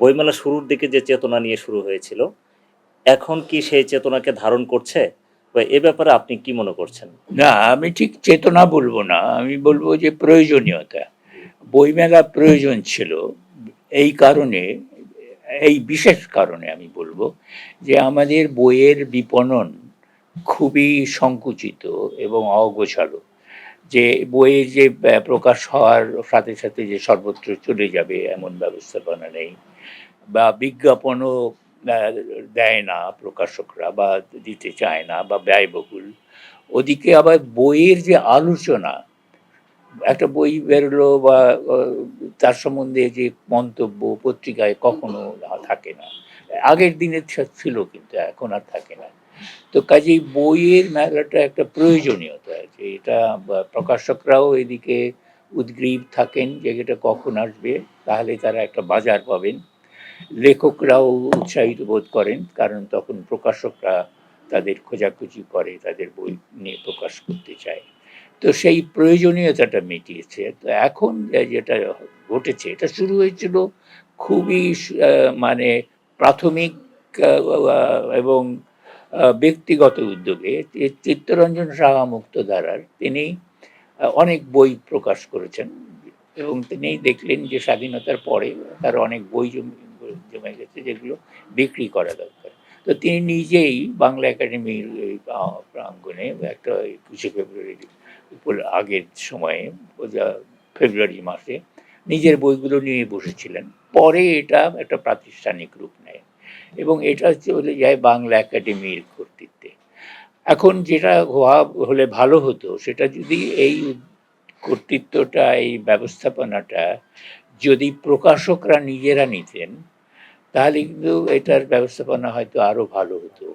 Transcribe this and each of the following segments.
বইমেলা শুরুর দিকে যে চেতনা নিয়ে শুরু হয়েছিল, এখন কি সেই চেতনাকে ধারণ করছে? বা এ ব্যাপারে আপনি কি মনে করছেন? না, আমি ঠিক চেতনা বলব না, আমি বলব যে প্রয়োজনীয়তা। বইমেলা প্রয়োজন ছিল এই কারণে, এই বিশেষ কারণে আমি বলব যে আমাদের বইয়ের বিপণন খুবই সংকুচিত এবং অগোছালো। যে বইয়ের যে প্রকাশ হওয়ার সাথে সাথে যে সর্বত্র চলে যাবে এমন ব্যবস্থাপনা নেই বা বিজ্ঞাপনও দেয় না প্রকাশকরা বা দিতে চায় না বা ব্যয়বহুল। ওদিকে আবার বইয়ের যে আলোচনা একটা বই বেরোলো বা তার সম্বন্ধে যে মন্তব্য পত্রিকায় কখনো থাকে না। আগের দিনে ছিল কিন্তু এখন আর থাকে না। তো কাজেই বইয়ের মেলাটা একটা প্রয়োজনীয়তা আছে। এটা প্রকাশকরাও এদিকে উদ্গ্রীব থাকেন যে এটা কখন আসবে, তাহলে তারা একটা বাজার পাবেন। লেখকরাও উৎসাহিত বোধ করেন, কারণ তখন প্রকাশকরা তাদের খোঁজাখুঁজি করে, তাদের বই নিয়ে প্রকাশ করতে চায়। তো সেই প্রয়োজনীয়তাটা মিটিয়েছে। তো এখন যেটা ঘটেছে, এটা শুরু হয়েছিল খুবই মানে প্রাথমিক এবং ব্যক্তিগত উদ্যোগে চিত্তরঞ্জন সাহা মুক্তধারার তিনি অনেক বই প্রকাশ করেছেন এবং তিনি দেখলেন যে স্বাধীনতার পরে তার অনেক বই জমে গেছে যেগুলো বিক্রি করা দরকার। তো তিনি নিজেই বাংলা একাডেমির প্রাঙ্গণে একটা একুশে ফেব্রুয়ারি আগের সময়ে ফেব্রুয়ারি মাসে নিজের বইগুলো নিয়ে বসেছিলেন। পরে এটা একটা প্রাতিষ্ঠানিক রূপ নেয়। এবং এটা চলে যায় বাংলা একাডেমির কর্তৃত্বে। এখন যেটা হওয়া হলে ভালো হতো, সেটা যদি এই কর্তৃত্বটা, এই ব্যবস্থাপনাটা যদি প্রকাশকরা নিজেরা নিতেন, তাহলে কিন্তু এটার ব্যবস্থাপনা হয়তো আরও ভালো হতো।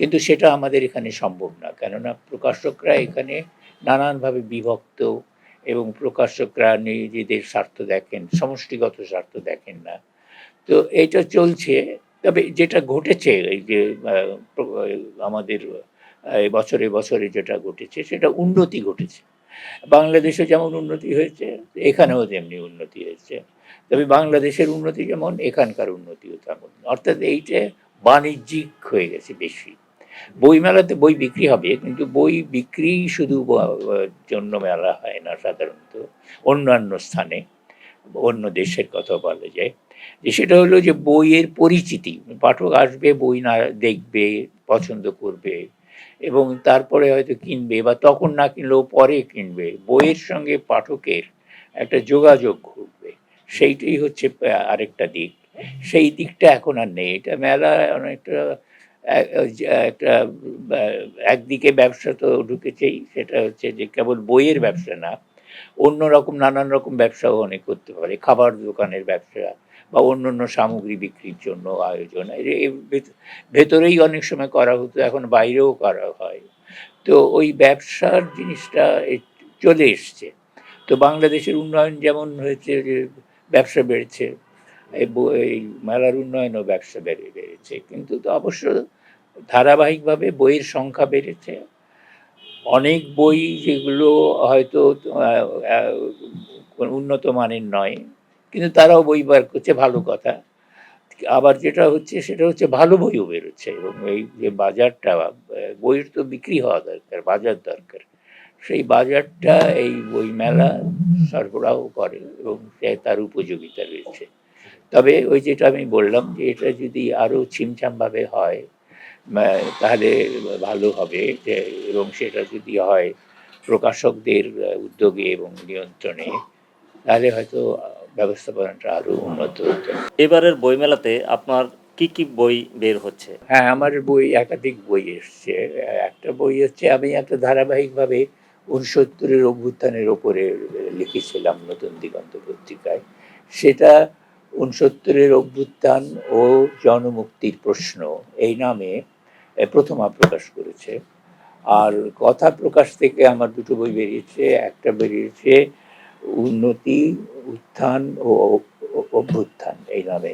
কিন্তু সেটা আমাদের এখানে সম্ভব না। কেননা প্রকাশকরা এখানে নানানভাবে বিভক্ত এবং প্রকাশকরা নিজেদের স্বার্থ দেখেন, সমষ্টিগত স্বার্থ দেখেন না। তো এটা চলছে। তবে যেটা ঘটেছে, এই যে আমাদের বছরে বছরে যেটা ঘটেছে, সেটা উন্নতি ঘটেছে। বাংলাদেশে যেমন উন্নতি হয়েছে, এখানেও তেমনি উন্নতি হয়েছে। তবে বাংলাদেশের উন্নতি যেমন, এখানকার উন্নতিও তেমন। অর্থাৎ এইটা বাণিজ্যিক হয়ে গেছে বেশি। বইমেলাতে বই বিক্রি হবে, কিন্তু বই বিক্রি শুধু জন্য মেলা হয় না সাধারণত। অন্যান্য স্থানে, অন্য দেশের কথা বলা যায়। যে সেটা হলো যে বইয়ের পরিচিতি, পাঠক আসবে, বই না দেখবে, পছন্দ করবে এবং তারপরে হয়তো কিনবে বা তখন না কিনলেও পরে কিনবে। বইয়ের সঙ্গে পাঠকের একটা যোগাযোগ ঘটবে। সেইটাই হচ্ছে আরেকটা দিক। সেই দিকটা এখন আর নেই। এটা মেলা অনেকটা একটা একদিকে ব্যবসা তো ঢুকেছেই, সেটা হচ্ছে যে কেবল বইয়ের ব্যবসা না, অন্য রকম, নানান রকম ব্যবসাও অনেক করতে পারে। খাবার দোকানের ব্যবসা বা অন্য অন্য সামগ্রী বিক্রির জন্য আয়োজন। ভেতরেই অনেক সময় করা হতো, এখন বাইরেও করা হয়। তো ওই ব্যবসার জিনিসটা চলে এসছে। তো বাংলাদেশের উন্নয়ন যেমন হয়েছে যে ব্যবসা বেড়েছে এই মেলার উন্নয়নও ব্যবসা বেড়ে বেড়েছে। কিন্তু তো অবশ্য ধারাবাহিকভাবে বইয়ের সংখ্যা বেড়েছে। অনেক বই যেগুলো হয়তো উন্নত মানের নয়। কিন্তু তারাও বই বার করছে ভালো কথা। আবার যেটা হচ্ছে সেটা হচ্ছে ভালো বইও বেরোচ্ছে এবং এই যে বাজারটা বইয়ের তো বিক্রি হওয়া দরকার, বাজার দরকার। সেই বাজারটা, এই বই মেলা সরবরাহ করে এবং তার উপযোগিতা রয়েছে। তবে ওই যেটা আমি বললাম যে এটা যদি আরও ছিমছামভাবে হয় তাহলে ভালো হবে এবং সেটা যদি হয় প্রকাশকদের উদ্যোগে এবং নিয়ন্ত্রণে, তাহলে হয়তো ব্যবস্থাপনাটা আরও উন্নত হতো এবারের বইমেলাতে আপনার কি কি বই বের হচ্ছে? হ্যাঁ আমার বই একাধিক বই এসছে। একটা বই হচ্ছে আমি একটা ধারাবাহিকভাবে উনসত্তরের অভ্যুত্থানের ওপরে লিখেছিলাম নতুন দিগন্ত পত্রিকায়। সেটা উনসত্তরের অভ্যুত্থান ও জনমুক্তির প্রশ্ন এই নামে প্রথমা প্রকাশ করেছে। আর কথা প্রকাশ থেকে আমার দুটো বই বেরিয়েছে একটা বেরিয়েছে উন্নতি, উত্থান ও অভ্যুত্থান এই নামে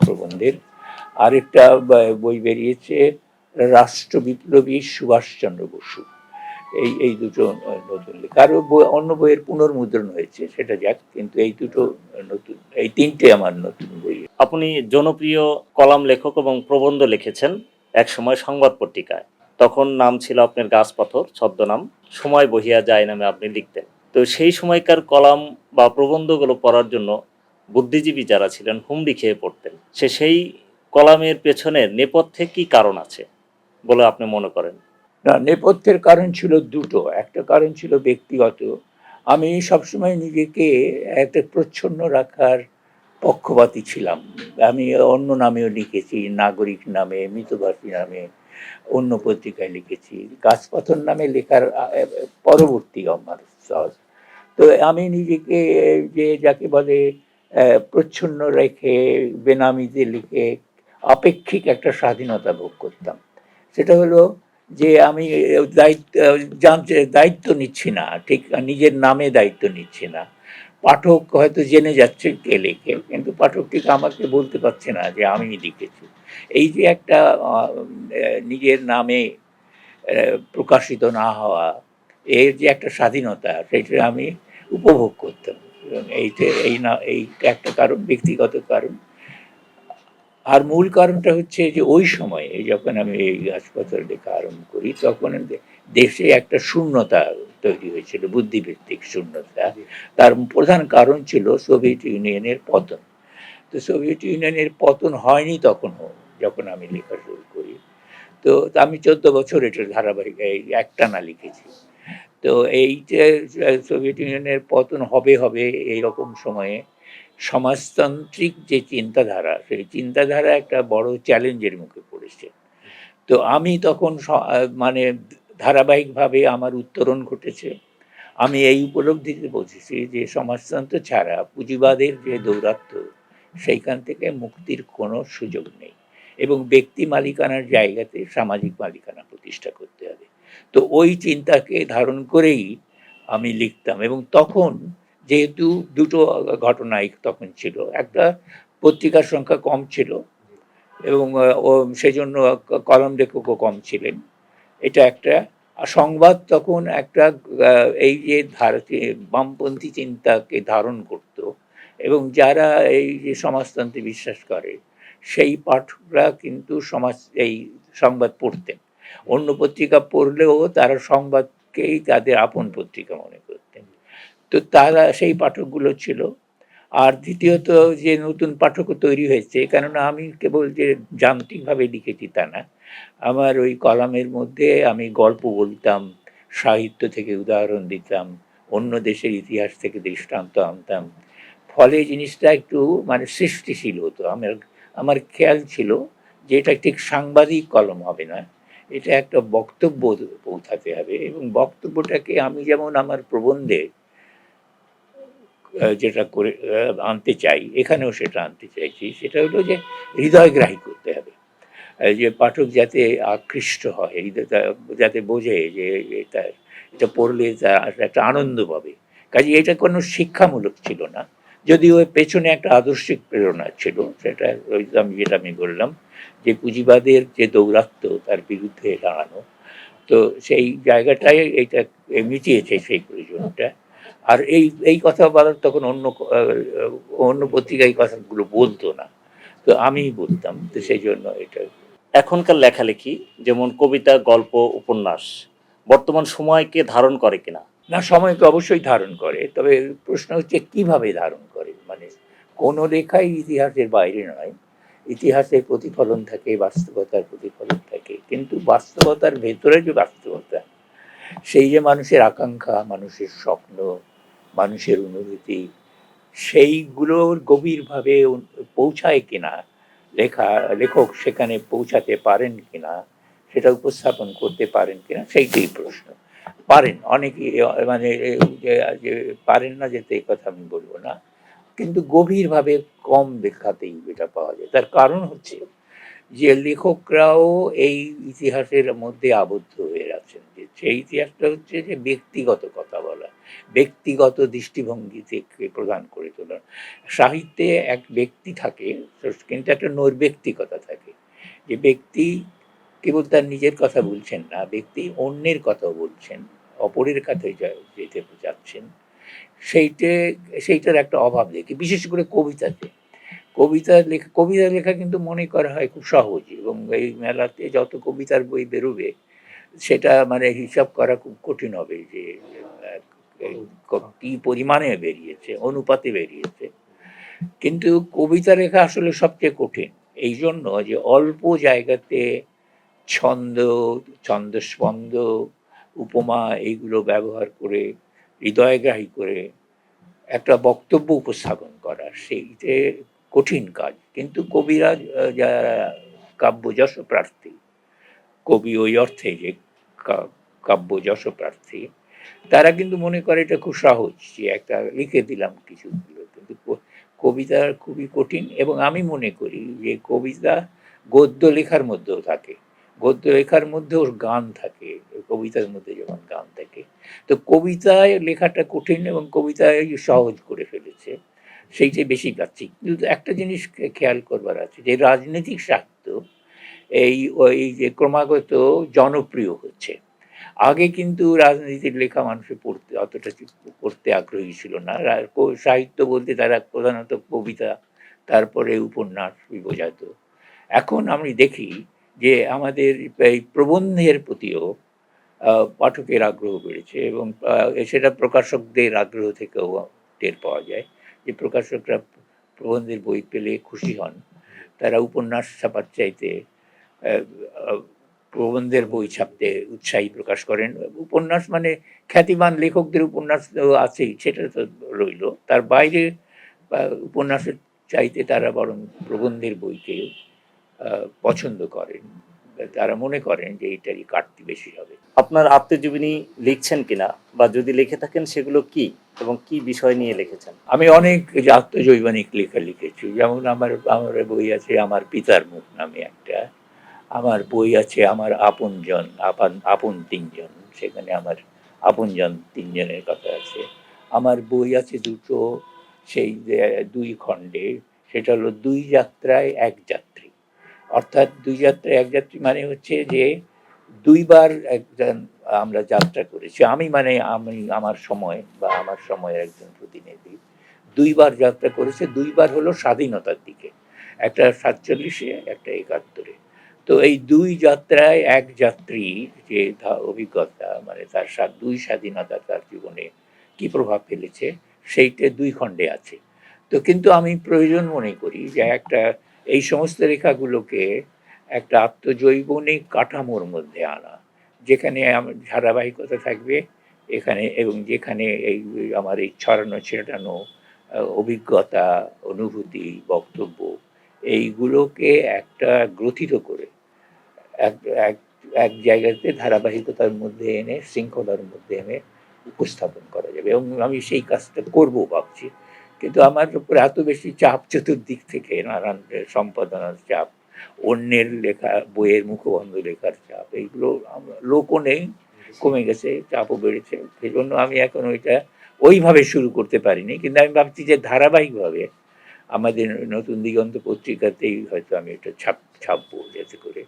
প্রবন্ধের আরেকটা বই বেরিয়েছে রাষ্ট্র বিপ্লবী সুভাষচন্দ্র বসু। এই এই দুটো নতুন লেখা। আরও অন্য বইয়ের পুনর্মুদ্রণ হয়েছে, সেটা যাক, কিন্তু এই দুটো নতুন, এই তিনটে আমার নতুন বই। আপনি জনপ্রিয় কলাম লেখক এবং প্রবন্ধ লিখেছেন একসময় সংবাদ পত্রিকায়। তখন নাম ছিল আপনার গাছপাথর ছদ্মনাম। সময় বহিয়া যায় নামে আপনি লিখতেন। তো সেই সময়কার কলাম বা প্রবন্ধগুলো পড়ার জন্য বুদ্ধিজীবী যারা ছিলেন, হুমড়ি খেয়ে পড়তেন। সে সেই কলামের পেছনের নেপথ্যে কি কারণ আছে বলে আপনি মনে করেন? না, নেপথ্যের কারণ ছিল দুটো। একটা কারণ ছিল ব্যক্তিগত। আমি সবসময় নিজেকে একটা প্রচ্ছন্ন রাখার পক্ষপাতী ছিলাম। আমি অন্য নামেও লিখেছি, নাগরিক নামে, মৃতভাষী নামে, অন্য পত্রিকায় লিখেছি, গাছপাথর নামে লেখার পরবর্তী আমার সহজ তো আমি নিজেকে যে যাকে বলে প্রচ্ছন্ন রেখে, বেনামিতে লিখে আপেক্ষিক একটা স্বাধীনতা ভোগ করতাম। সেটা হলো যে আমি দায়িত্ব দায়িত্ব নিচ্ছি না, ঠিক, নিজের নামে দায়িত্ব নিচ্ছি না। পাঠক হয়তো জেনে যাচ্ছে কে লেখে, কিন্তু পাঠক ঠিক আমাকে বলতে পারছে না যে আমি লিখেছি। এই যে একটা নিজের নামে প্রকাশিত না হওয়া এর যে একটা স্বাধীনতা সেটা আমি উপভোগ করতাম। এবং এইটা এই না এই একটা কারণ ব্যক্তিগত কারণ। আর মূল কারণটা হচ্ছে যে ওই সময়ে যখন আমি এই হাসপাতাল লেখা আরম্ভ করি তখন দেশে একটা শূন্যতা তৈরি হয়েছিল বুদ্ধিভিত্তিক শূন্যতা। তার প্রধান কারণ ছিল সোভিয়েত ইউনিয়নের পতন। তো সোভিয়েত ইউনিয়নের পতন হয়নি তখনও যখন আমি লেখা শুরু করি। তো আমি চোদ্দ বছর এটার ধারাবাহিক একটানা লিখেছি। তো এই যে সোভিয়েত ইউনিয়নের পতন হবে হবে এইরকম সময়ে সমাজতান্ত্রিক যে চিন্তাধারা, সেই চিন্তাধারা একটা বড় চ্যালেঞ্জের মুখে পড়েছে। তো আমি তখন মানে ধারাবাহিকভাবে আমার উত্তরণ ঘটেছে। আমি এই উপলব্ধিতে পৌঁছেছি যে সমাজতন্ত্র ছাড়া পুঁজিবাদের যে দৌরাত্ম্য, সেইখান থেকে মুক্তির কোনো সুযোগ নেই। এবং ব্যক্তি মালিকানার জায়গাতে সামাজিক মালিকানা প্রতিষ্ঠা করতে হবে। তো ওই চিন্তাকে ধারণ করেই আমি লিখতাম এবং তখন যেহেতু দুটো ঘটনাই তখন ছিল, একটা পত্রিকার সংখ্যা কম ছিল এবং সেজন্য কলম লেখকও কম ছিলেন। এটা একটা সংবাদ তখন একটা এই যে ভারতীয় বামপন্থী চিন্তাকে ধারণ করত এবং যারা এই যে সমাজতন্ত্রে বিশ্বাস করে, সেই পাঠকরা কিন্তু সমাজ, এই সংবাদ পড়তেন। অন্য পত্রিকা পড়লেও তারা সংবাদকেই তাদের আপন পত্রিকা মনে করতেন। তো তারা সেই পাঠকগুলো ছিল। আর দ্বিতীয়ত যে নতুন পাঠকও তৈরি হয়েছে, কেননা আমি কেবল যে যান্ত্রিকভাবে লিখেছি তা না, আমার ওই কলামের মধ্যে আমি গল্প বলতাম, সাহিত্য থেকে উদাহরণ দিতাম, অন্য দেশের ইতিহাস থেকে দৃষ্টান্ত আনতাম। ফলে জিনিসটা একটু মানে সৃষ্টিশীল হতো। আমার আমার খেয়াল ছিল যে এটা ঠিক সাংবাদিক কলম হবে না। এটা একটা বক্তব্য পৌঁছাতে হবে এবং বক্তব্যটাকে আমি যেমন আমার প্রবন্ধে যেটা করে আনতে চাই, এখানেও সেটা আনতে চাইছি, সেটা হলো যে হৃদয়গ্রাহী করতে হবে। যে পাঠক যাতে আকৃষ্ট হয় যাতে বোঝে যে এটা এটা পড়লে তার একটা আনন্দ পাবে। কাজে এটা কোনো শিক্ষামূলক ছিল না, যদিও পেছনে একটা আদর্শিক প্রেরণা ছিল, সেটা আমি যেটা আমি বললাম যে পুঁজিবাদের যে দৌরাত্ম্য তার বিরুদ্ধে দাঁড়ানো। তো সেই জায়গাটাই এইটা মিটিয়েছে সেই প্রয়োজনটা আর এই এই কথা বলার তখন অন্য অন্য পত্রিকা এই কথাগুলো বলতো না। তো আমিই বলতাম তো সেই জন্য এটা। এখনকার লেখালেখি যেমন কবিতা গল্প উপন্যাস বর্তমান সময়কে ধারণ করে কিনা? না সময়কে অবশ্যই ধারণ করে তবে প্রশ্ন হচ্ছে কীভাবে ধারণ করে? মানে কোনো লেখাই ইতিহাসের বাইরে নয়। ইতিহাসের প্রতিফলন থাকে, বাস্তবতার প্রতিফলন থাকে। কিন্তু বাস্তবতার ভেতরে যে বাস্তবতা, সেই যে মানুষের আকাঙ্ক্ষা, মানুষের স্বপ্ন, মানুষের অনুভূতি সেইগুলোর গভীরভাবে পৌঁছায় কিনা, লেখা, লেখক সেখানে পৌঁছাতে পারেন কিনা, সেটা উপস্থাপন করতে পারেন কিনা, সেইটাই প্রশ্ন। পারেন, অনেকে মানে পারেন না যেতে কথা আমি বলব না। কিন্তু গভীরভাবে কম লেখাতেই এটা পাওয়া যায়। তার কারণ হচ্ছে যে লেখকরাও এই ইতিহাসের মধ্যে আবদ্ধ হয়ে আছেন। যে সেই ইতিহাসটা হচ্ছে যে ব্যক্তিগত কথা বলা, ব্যক্তিগত দৃষ্টিভঙ্গি থেকে প্রদান করে তোলা। সাহিত্যে এক ব্যক্তি থাকে, কিন্তু একটা নৈর্ব্যক্তিকতা থাকে। যে ব্যক্তি কেবল তার নিজের কথা বলছেন না, ব্যক্তি অন্যের কথাও বলছেন, অপরের কাছে যেতে যাচ্ছেন। সেইটে, সেইটার একটা অভাব দেখি। বিশেষ করে কবিতাতে। কবিতা লেখা কবিতা লেখা কিন্তু মনে করা হয় খুব সহজ এবং এই মেলাতে যত কবিতার বই বেরোবে, সেটা মানে হিসাব করা খুব কঠিন হবে যে কি পরিমাণে বেরিয়েছে, অনুপাতে বেরিয়েছে। কিন্তু কবিতা লেখা আসলে সবচেয়ে কঠিন। এই জন্য যে অল্প জায়গাতে ছন্দ, ছন্দস্পন্দ, উপমা এইগুলো ব্যবহার করে হৃদয়গ্রাহী করে একটা বক্তব্য উপস্থাপন করা সেইতে কঠিন কাজ। কিন্তু কবিরা যারা কাব্য যশ প্রার্থী, কবি ওই অর্থে যে কা- কাব্য যশ প্রার্থী, তারা কিন্তু মনে করে এটা খুব সহজ যে একটা লিখে দিলাম কিছু কিন্তু কবিতা খুবই কঠিন এবং আমি মনে করি যে কবিতা গদ্য লেখার মধ্যেও থাকে। গদ্য লেখার মধ্যেও গান থাকে, কবিতার মধ্যে যেমন গান তো কবিতায় লেখাটা কঠিন এবং কবিতায় সহজ করে ফেলেছে, সেইটাই বেশি পাচ্ছি কিন্তু একটা জিনিস খেয়াল করবার আছে যে রাজনৈতিক সাহিত্য এই ওই যে ক্রমাগত জনপ্রিয় হচ্ছে। আগে কিন্তু রাজনীতির লেখা মানুষের পড়তে অতটা পড়তে আগ্রহী ছিল না। সাহিত্য বলতে তারা প্রধানত কবিতা, তারপরে উপন্যাস বোঝাতো এখন আমি দেখি যে আমাদের এই প্রবন্ধের প্রতিও পাঠকের আগ্রহ বেড়েছে এবং সেটা প্রকাশকদের আগ্রহ থেকেও টের পাওয়া যায় যে প্রকাশকরা প্রবন্ধের বই পেলে খুশি হন। তারা উপন্যাস ছাপার চাইতে প্রবন্ধের বই ছাপতে উৎসাহী প্রকাশ করেন। উপন্যাস মানে খ্যাতিমান লেখকদের উপন্যাস আছেই, সেটা তো রইল। তার বাইরে উপন্যাসের চাইতে তারা বরং প্রবন্ধের বইকে পছন্দ করেন। তারা মনে করেন যে এইটারই কাটতি বেশি হবে। আপনার আত্মজীবনী লিখছেন কিনা বা যদি লিখে থাকেন সেগুলো কি এবং কি বিষয় নিয়ে লিখেছেন? আমি অনেক আত্মজৈবনিক লেখা লিখেছি। যেমন আমার আমার বই আছে আমার পিতার মুখ নামে একটা। আমার বই আছে আমার আপনজন আপন আপন তিনজন। সেখানে আমার আপনজন তিনজনের কথা আছে। আমার বই আছে দুটো সেই যে দুই খণ্ডে। সেটা হলো দুই যাত্রায় এক যাত্রী। অর্থাৎ দুই যাত্রায় এক যাত্রী মানে হচ্ছে যে দুইবার একজন আমরা যাত্রা করেছি। আমি মানে আমি আমার সময় বা আমার সময়ের একজন প্রতিনিধি দুইবার যাত্রা করেছে। দুইবার হলো স্বাধীনতার দিকে। একটা সাতচল্লিশে, একটা একাত্তরে। তো এই দুই যাত্রায় এক যাত্রী যে অভিজ্ঞতা মানে তার দুই স্বাধীনতা তার জীবনে কি প্রভাব ফেলেছে, সেইটা দুই খণ্ডে আছে। তো কিন্তু আমি প্রয়োজন মনে করি যে একটা এই সমস্ত রেখাগুলোকে একটা আত্মজৈবনিক কাঠামোর মধ্যে আনা, যেখানে আমার ধারাবাহিকতা থাকবে, এখানে এবং যেখানে এই, আমার এই ছড়ানো ছেটানো অভিজ্ঞতা, অনুভূতি, বক্তব্য, এইগুলোকে একটা গ্রথিত করে, এক এক এক জায়গাতে ধারাবাহিকতার মধ্যে এনে, শৃঙ্খলার মধ্যে এনে উপস্থাপন করা যাবে এবং আমি সেই কাজটা করব ভাবছি। কিন্তু আমার উপর এত বেশি চাপ চতুর্দিক থেকে নানান সম্পাদনার চাপ অন্যের লেখা বইয়ের মুখবন্ধ লেখার চাপ এইগুলো আমরা- লোকও নেই কমে গেছে চাপও বেড়েছে। সেই জন্য আমি এখন ওইটা ওইভাবে শুরু করতে পারিনি। কিন্তু আমি ভাবছি যে ধারাবাহিকভাবে আমাদের নতুন দিগন্ত পত্রিকাতেই হয়তো আমি এটা ছাপ ছাপবো যাতে করে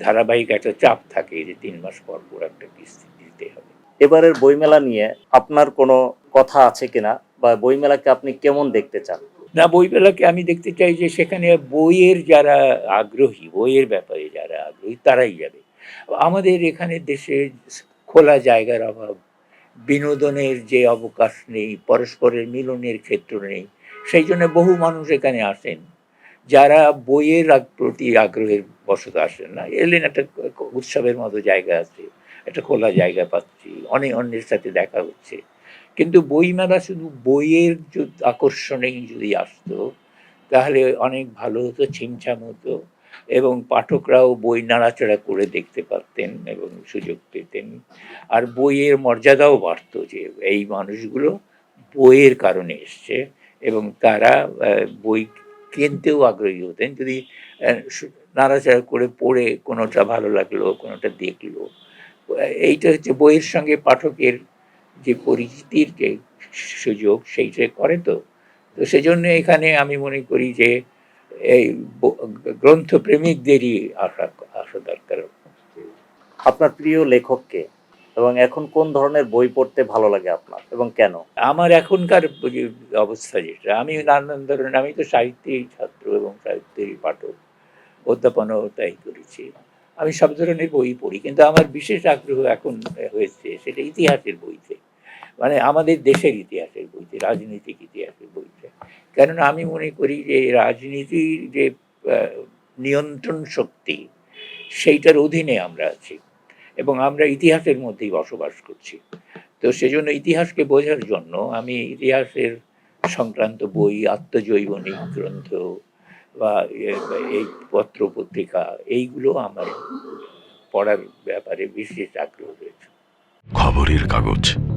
ধারাবাহিক একটা চাপ থাকে যে তিন মাস পর পর একটা কিস্তি দিতে হবে। এবারের বইমেলা নিয়ে আপনার কোনো কথা আছে কিনা বা বইমেলাকে আপনি কেমন দেখতে চান? না, বইমেলাকে আমি দেখতে চাই যে সেখানে বইয়ের যারা আগ্রহী, বইয়ের ব্যাপারে যারা আগ্রহী তারাই যাবে। আমাদের এখানে দেশে খোলা জায়গার অভাব, বিনোদনের যে অবকাশ নেই, পরস্পরের মিলনের ক্ষেত্র নেই, সেই জন্য বহু মানুষ এখানে আসেন। যারা বইয়ের প্রতি আগ্রহের বশত আসেন না। এলেন একটা উৎসবের মতো জায়গা আছে, একটা খোলা জায়গা পাচ্ছি অনেক অন্যের সাথে দেখা হচ্ছে। কিন্তু বইমেলা শুধু বইয়ের আকর্ষণেই যদি আসতো, তাহলে অনেক ভালো হতো, ছিমছাম হতো এবং পাঠকরাও বই নাড়াচাড়া করে দেখতে পারতেন এবং সুযোগ পেতেন। আর বইয়ের মর্যাদাও বাড়তো যে এই মানুষগুলো বইয়ের কারণে এসছে এবং তারা বই কিনতেও আগ্রহী হতেন। যদি নাড়াচাড়া করে পড়ে কোনোটা ভালো লাগল, কোনোটা দেখল এইটা হচ্ছে বইয়ের সঙ্গে পাঠকের যে পরিচিতির যে সুযোগ সেইটা করে তো। তো সেজন্য এখানে আমি মনে করি যে এই ব- গ্রন্থ প্রেমিকদেরই আসা আসা দরকার। আপনার প্রিয় লেখককে এবং এখন কোন ধরনের বই পড়তে ভালো লাগে আপনার? এবং কেন? আমার এখনকার অবস্থা যেটা আমি নানান ধরনের আমি তো সাহিত্যেই ছাত্র এবং সাহিত্যেরই পাঠক অধ্যাপনাও তাই করেছি। আমি সব ধরনের বই পড়ি কিন্তু আমার বিশেষ আগ্রহ এখন হয়েছে সেটা ইতিহাসের বইতে। মানে আমাদের দেশের ইতিহাসের বইতে, রাজনৈতিক ইতিহাসের বইতে। কেননা আমি মনে করি যে রাজনীতির যে নিয়ন্ত্রণ শক্তি, সেইটার অধীনে আমরা আছি এবং আমরা ইতিহাসের মধ্যেই বসবাস করছি। তো সেজন্য ইতিহাসকে বোঝার জন্য আমি ইতিহাসের সংক্রান্ত বই, আত্মজৈবনিক গ্রন্থ বা এই পত্র পত্রিকা, এইগুলো আমার পড়ার ব্যাপারে বিশেষ আগ্রহ রয়েছে। খবরের কাগজ।